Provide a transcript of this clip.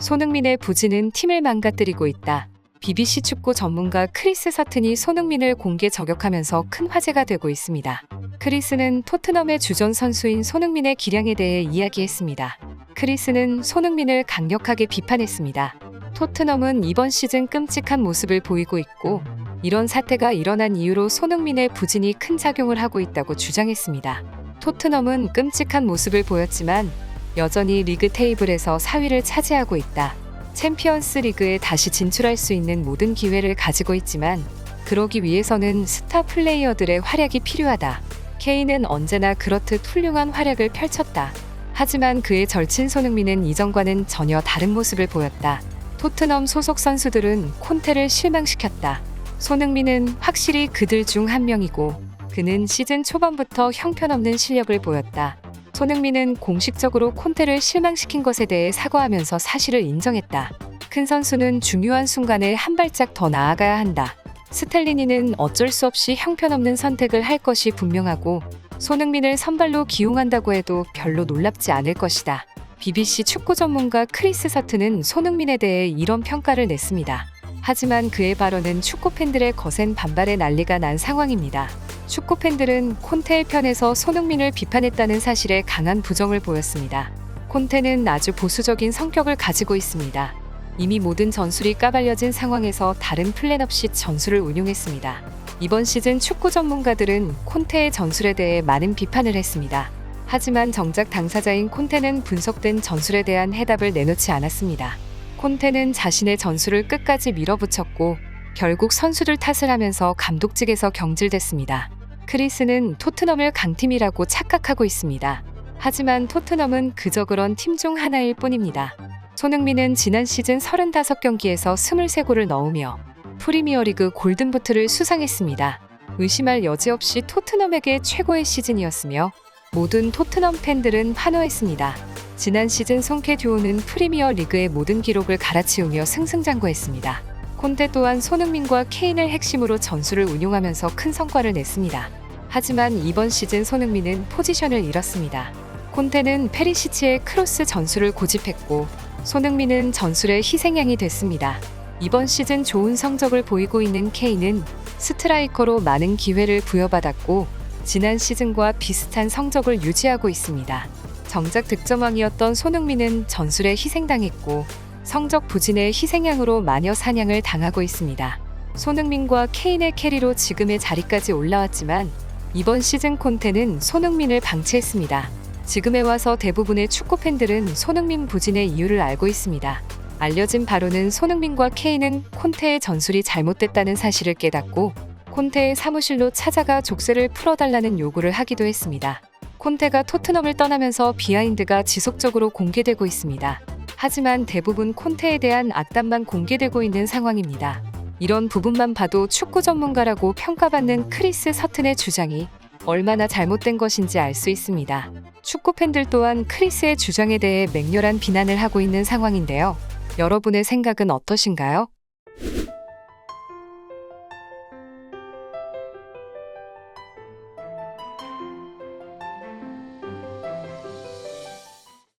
손흥민의 부진은 팀을 망가뜨리고 있다. BBC 축구 전문가 크리스 서튼이 손흥민을 공개 저격하면서 큰 화제가 되고 있습니다. 크리스는 토트넘의 주전 선수인 손흥민의 기량에 대해 이야기했습니다. 크리스는 손흥민을 강력하게 비판했습니다. 토트넘은 이번 시즌 끔찍한 모습을 보이고 있고 이런 사태가 일어난 이유로 손흥민의 부진이 큰 작용을 하고 있다고 주장했습니다. 토트넘은 끔찍한 모습을 보였지만 여전히 리그 테이블에서 4위를 차지하고 있다. 챔피언스 리그에 다시 진출할 수 있는 모든 기회를 가지고 있지만 그러기 위해서는 스타 플레이어들의 활약이 필요하다. 케인은 언제나 그렇듯 훌륭한 활약을 펼쳤다. 하지만 그의 절친 손흥민은 이전과는 전혀 다른 모습을 보였다. 토트넘 소속 선수들은 콘테를 실망시켰다. 손흥민은 확실히 그들 중 한 명이고 그는 시즌 초반부터 형편없는 실력을 보였다. 손흥민은 공식적으로 콘테를 실망시킨 것에 대해 사과하면서 사실을 인정했다. 큰 선수는 중요한 순간에 한 발짝 더 나아가야 한다. 스탈리니는 어쩔 수 없이 형편없는 선택을 할 것이 분명하고 손흥민을 선발로 기용한다고 해도 별로 놀랍지 않을 것이다. BBC 축구 전문가 크리스 서트는 손흥민에 대해 이런 평가를 냈습니다. 하지만 그의 발언은 축구 팬들의 거센 반발에 난리가 난 상황입니다. 축구 팬들은 콘테의 편에서 손흥민을 비판했다는 사실에 강한 부정을 보였습니다. 콘테는 아주 보수적인 성격을 가지고 있습니다. 이미 모든 전술이 까발려진 상황에서 다른 플랜 없이 전술을 운용했습니다. 이번 시즌 축구 전문가들은 콘테의 전술에 대해 많은 비판을 했습니다. 하지만 정작 당사자인 콘테는 분석된 전술에 대한 해답을 내놓지 않았습니다. 콘테는 자신의 전술을 끝까지 밀어붙였고 결국 선수들 탓을 하면서 감독직에서 경질됐습니다. 크리스는 토트넘을 강팀이라고 착각하고 있습니다. 하지만 토트넘은 그저 그런 팀 중 하나일 뿐입니다. 손흥민은 지난 시즌 35경기에서 23골을 넣으며 프리미어리그 골든부트를 수상했습니다. 의심할 여지 없이 토트넘에게 최고의 시즌이었으며 모든 토트넘 팬들은 환호했습니다. 지난 시즌 송케 듀오는 프리미어 리그의 모든 기록을 갈아치우며 승승장구했습니다. 콘테 또한 손흥민과 케인을 핵심으로 전술을 운용하면서 큰 성과를 냈습니다. 하지만 이번 시즌 손흥민은 포지션을 잃었습니다. 콘테는 페리시치의 크로스 전술을 고집했고 손흥민은 전술의 희생양이 됐습니다. 이번 시즌 좋은 성적을 보이고 있는 케인은 스트라이커로 많은 기회를 부여받았고 지난 시즌과 비슷한 성적을 유지하고 있습니다. 정작 득점왕이었던 손흥민은 전술에 희생당했고 성적 부진의 희생양으로 마녀 사냥을 당하고 있습니다. 손흥민과 케인의 캐리로 지금의 자리까지 올라왔지만 이번 시즌 콘테는 손흥민을 방치했습니다. 지금에 와서 대부분의 축구 팬들은 손흥민 부진의 이유를 알고 있습니다. 알려진 바로는 손흥민과 케인은 콘테의 전술이 잘못됐다는 사실을 깨닫고 콘테의 사무실로 찾아가 족쇄를 풀어달라는 요구를 하기도 했습니다. 콘테가 토트넘을 떠나면서 비하인드가 지속적으로 공개되고 있습니다. 하지만 대부분 콘테에 대한 악담만 공개되고 있는 상황입니다. 이런 부분만 봐도 축구 전문가라고 평가받는 크리스 서튼의 주장이 얼마나 잘못된 것인지 알 수 있습니다. 축구 팬들 또한 크리스의 주장에 대해 맹렬한 비난을 하고 있는 상황인데요. 여러분의 생각은 어떠신가요?